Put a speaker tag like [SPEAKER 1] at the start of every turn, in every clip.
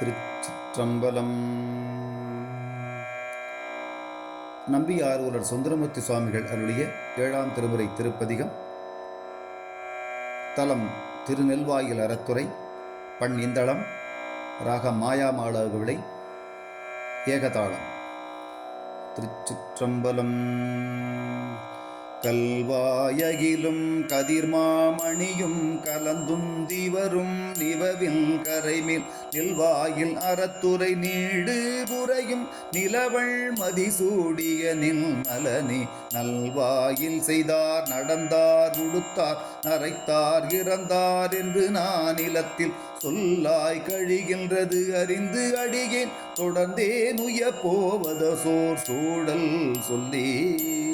[SPEAKER 1] திருச்சிற்றம்பலம். நம்பியாரூரர் சுந்தரமூர்த்தி சுவாமிகள் அருளிய ஏழாம் திருமுறை திருப்பதிகம். தலம் திருநெல்வாயில் அறத்துறை பண் இந்தளம் ராக மாயாமாளவிளை ஏகதாளம். திருச்சிற்றம்பலம். கல்வாயகிலும் கதிர்மாமணியும் கலந்துந்தி வரும் நிவவில் கரைமேல் நில்வாயில் அறத்துறை நீடு புறையும் நிலவள் மதிசூடிய நில் நலனே நல்வாயில் செய்தார் நடந்தார் உடுத்தார் நரைத்தார் இறந்தார் என்று நான் நிலத்தில் சொல்லாய் கழிகின்றது அறிந்து அடியேன். தொடர்ந்தேன் உய போவத சோர் சூழல் சொல்லேன்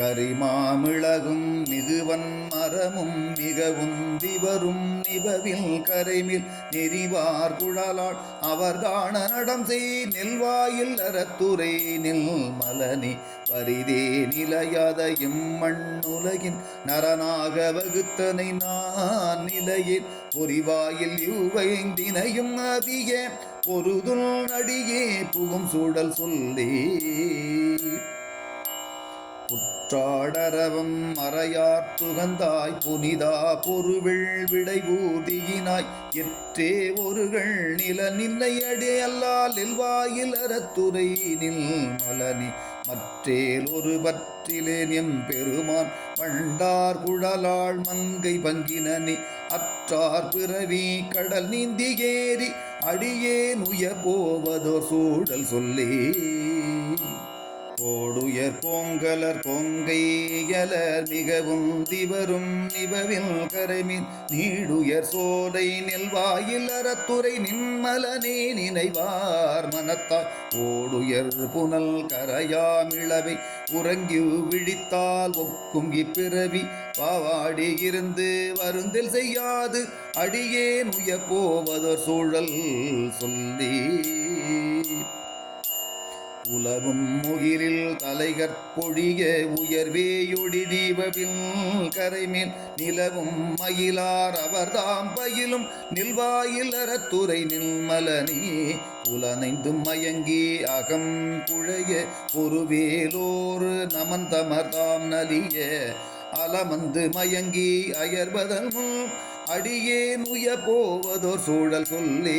[SPEAKER 1] கரிமாமிளகும் மிகுவன் மரமும் மிகவும் திவரும் நிபவில் கரைமில் நெறிவார் குழலாள். அவர் காண நடம் செய் நெல்வாயில் அறத்துறை நெல் மலனி வரிதே நிலையாத இம்மண்ணுலகின் நரனாக வகுத்தனை நான் நிலையில் பொறிவாயில் யுவைந்தினையும் அதிக பொருதுள் நடிகே புகும் சூழல் சொல்லே. உற்றாடரவம் மறையார் துகந்தாய் புனிதா பொருவில் விடைபூதியினாய். எற்றே ஒருகள் நில நின்னையடே அல்லால் எல்வாயில் அறத்துறை நில் மலனி. மற்றேல் ஒரு பற்றிலேன் எம் பெருமான் வண்டார் குழலாள் மங்கை பங்கினனி. அற்றார் பிறவி கடல் நீந்தி ஏறி அடியேன் உயர் போவதோ சூழல் சொல்லே. கோடுயர் கோங்கலர் கொங்கையலர் மிகவும் திவரும் நிபவில் கரைமின் நீடுயர் சோலை நெல்வாயில் அறத்துறை நின்மலனே நினைவார் மனத்தால். ஓடுயர் புனல் கரையாமிழவை உறங்கி விழித்தால் ஒக்கும் இப்பிறவி. பாவாடி இருந்து வருந்தில் செய்யாது அடியேன் உய போவதோர் சூழல் சொல்லி. உலவும் முகிலில் தலைகற்பொழிய உயர்வேயொடி தீபவின் கரைமேல் நிலவும் மயிலார் அவர்தாம் பயிலும் நில்வாயில் அறத்துறை நில்மலனே புலனைந்தும் மயங்கி அகம் குழைய ஒரு நமந்தமர்தாம் நலிய அலமந்து மயங்கி அயர்பதல் முன் அடியேன் உய போவதோர் சூழல் சொல்லே.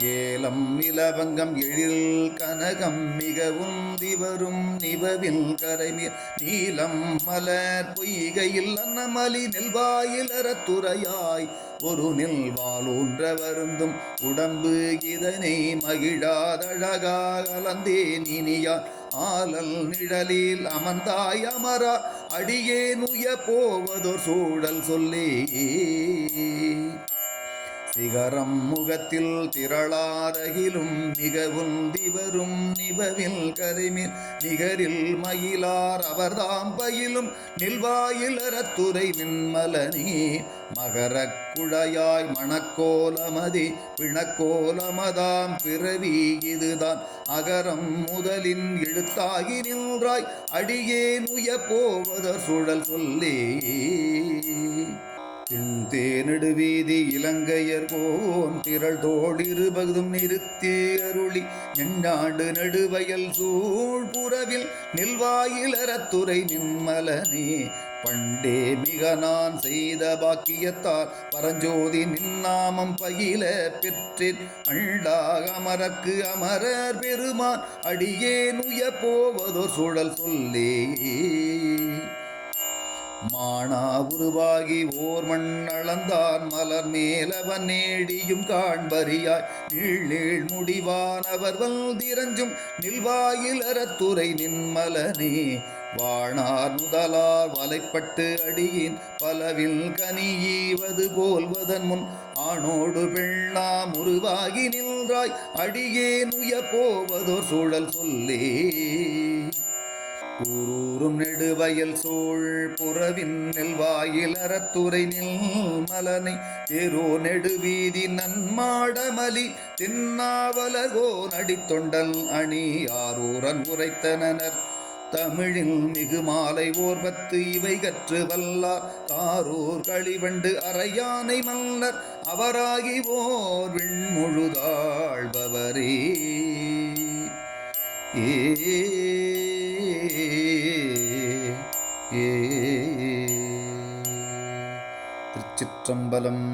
[SPEAKER 1] ஏலம் நிலவங்கம் எழில் கனகம் மிக உந்தி வரும் நிபவில் கரைமீர் நீலம் மலர் பொய்கையில் அன்னமலி நெல்வாயில் அறத்துறையாய் ஒரு நெல்வாலூன்ற வருந்தும் உடம்பு இதனை மகிழாதழகாக அலந்தே நீனியா ஆலல் நிழலில் அமர்ந்தாய் அமரா அடியே நுய போவதோ சூழல் சொல்லே. சிகரம் முகத்தில் திரளாரகிலும் மிகவும் திவரும் நிபவில் கரிமில் நிகரில் மயிலார் அவர்தாம் பயிலும் நில்வாயில் அறத்துறை நின்மலனே. மகரக் குழையாய் மணக்கோலமதி பிணக்கோலமதாம் பிறவி இதுதான். அகரம் முதலின் எழுத்தாகி நின்றாய் அடியேன் உய போவத சுழல் சொல்லே. தின்தேனெடுவீதி இலங்கையர் கோன் திரள் தோழிருபதும் நிறுத்தி அருளி. எண்ணாண்டு நடுவயல் சூழ் புறவில் நில்வாயிலரத்துறை நின்மலனே பண்டே மிக நான் செய்த பாக்கியத்தால் பரஞ்சோதி நின்னாமம் பயில பெற்றேன். அண்டாக அமரக்கு அமரர் பெருமான் அடியேன் உய போவதோ சுழல் சொல்லே. மானா உருவாகி ஓர் மண் அளந்தான் மலர் மேலவன் நேடியும் காண்பறியாய். நீள் முடிவானவர் வந்திரஞ்சும் நில்வாயில் அறத்துறை நின்மலனே. வாணார் முதலார் வலைப்பட்டு அடியின். பலவில் கனியீவது போல்வதன் முன் ஆணோடு பெண்ணாம் உருவாகி நின்றாய். அடியே நுய போவதோர் சூழல் சொல்லே. ஊரூரும் நெடுவயல் சோழ் புறவின் நெல்வாயில் அறத்துறை நில் மலனை தெரோ நெடுவீதி நன்மாடமலி தின்னாவலகோ நடித்தொண்டல் அணி ஆரூரன் உரைத்தனர் தமிழில் மிகு மாலை ஓர்வத்து இவை கற்று வல்லார். காரூர் களிவண்டு அரையானை மல்லர் அவராகி ஓர் விண்முழுதாழ்பவரே. திருச்சிற்றம்பலம்